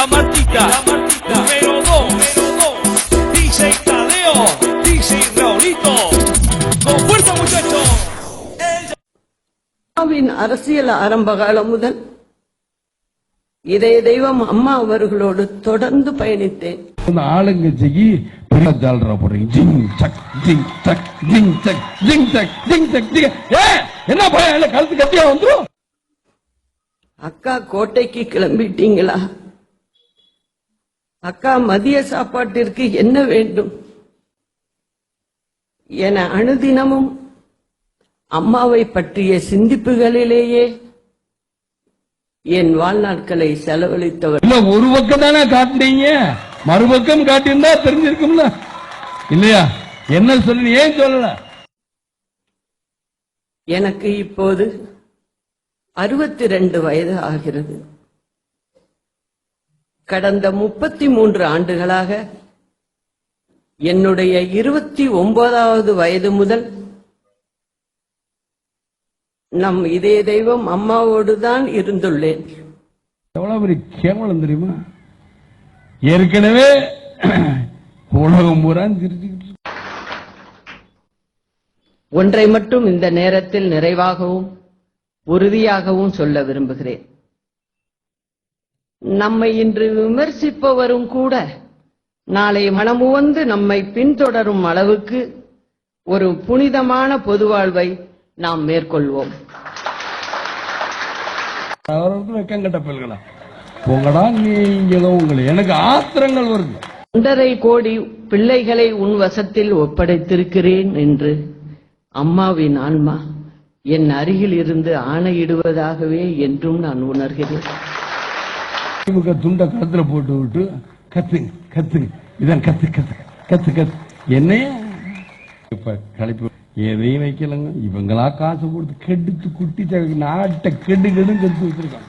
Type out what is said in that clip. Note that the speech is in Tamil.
La Martica, número 2, DJ Tadeo, DJ Raulito. Con fuerza muchachos. அம்மாவின் அரசியல் ஆரம்ப காலம் முதல் இதய தெய்வம் அம்மா அவர்களோடு தொடர்ந்து பயணித்தேன். ஆளுங்கட்சிக்கு பெரிய ஜாலரா போடுறீங்க. ஜிங் சக் ஜிங் சக் ஜிங் சக் ஜிங் சக் ஜிங் சக் ஜிங். ஏ என்ன பயம் கழுத்து கட்டியா அக்கா கோட்டைக்கு கிளம்பிட்டீங்களா? அக்கா மதிய சாப்பாட்டிற்கு என்ன வேண்டும்? என அனுதினமும் அம்மாவை பற்றிய சிந்திப்புகளிலேயே என் வாழ்நாட்களை செலவழித்தவர். இல்ல ஒரு பக்கம் தானே காட்டுனீங்க? மறுபக்கம் காட்டியிருந்தா தெரிஞ்சிருக்கும்ல. இல்லையா? என்ன சொல்லி ஏன் சொல்லல? எனக்கு இப்போது அறுபத்தி ரெண்டு வயது ஆகிறது. கடந்த முப்பத்தி மூன்று ஆண்டுகளாக என்னுடைய இருபத்தி ஒன்பதாவது வயது முதல் நம் இதய தெய்வம் அம்மாவோடு தான் இருந்துள்ளேன். எவ்வளவு பெரிய கேவலம் தெரியுமா? ஏற்கனவே உலகம். ஒன்றை மட்டும் இந்த நேரத்தில் நிறைவாகவும் உறுதியாகவும் சொல்ல விரும்புகிறேன். நம்மை இன்று விமர்சிப்பவரும் கூட நாளை மனமுவந்து நம்மை பின்தொடரும் அளவுக்கு ஒரு புனிதமான பொது வாழ்வை நாம் மேற்கொள்வோம். எனக்கு ஆத்திரங்கள் வருது. ஒன்றரை கோடி பிள்ளைகளை உன் வசத்தில் ஒப்படைத்திருக்கிறேன் என்று அம்மாவின் ஆன்மா என் அருகில் இருந்து ஆணையிடுவதாகவே என்றும் நான் உணர்கிறேன். திமுக துண்ட கழுத்துல போட்டு விட்டு கத்துங்க கத்துங்க. இதான் கத்து கத்து கத்து கத்து. என்னைய? இப்ப கழிப்பு எதையும் வைக்கலங்க. இவங்களா காசு கொடுத்து கெடுத்து குட்டி நாட்டை கெடு கெடுன்னு கெடுத்து வச்சிருக்காங்க.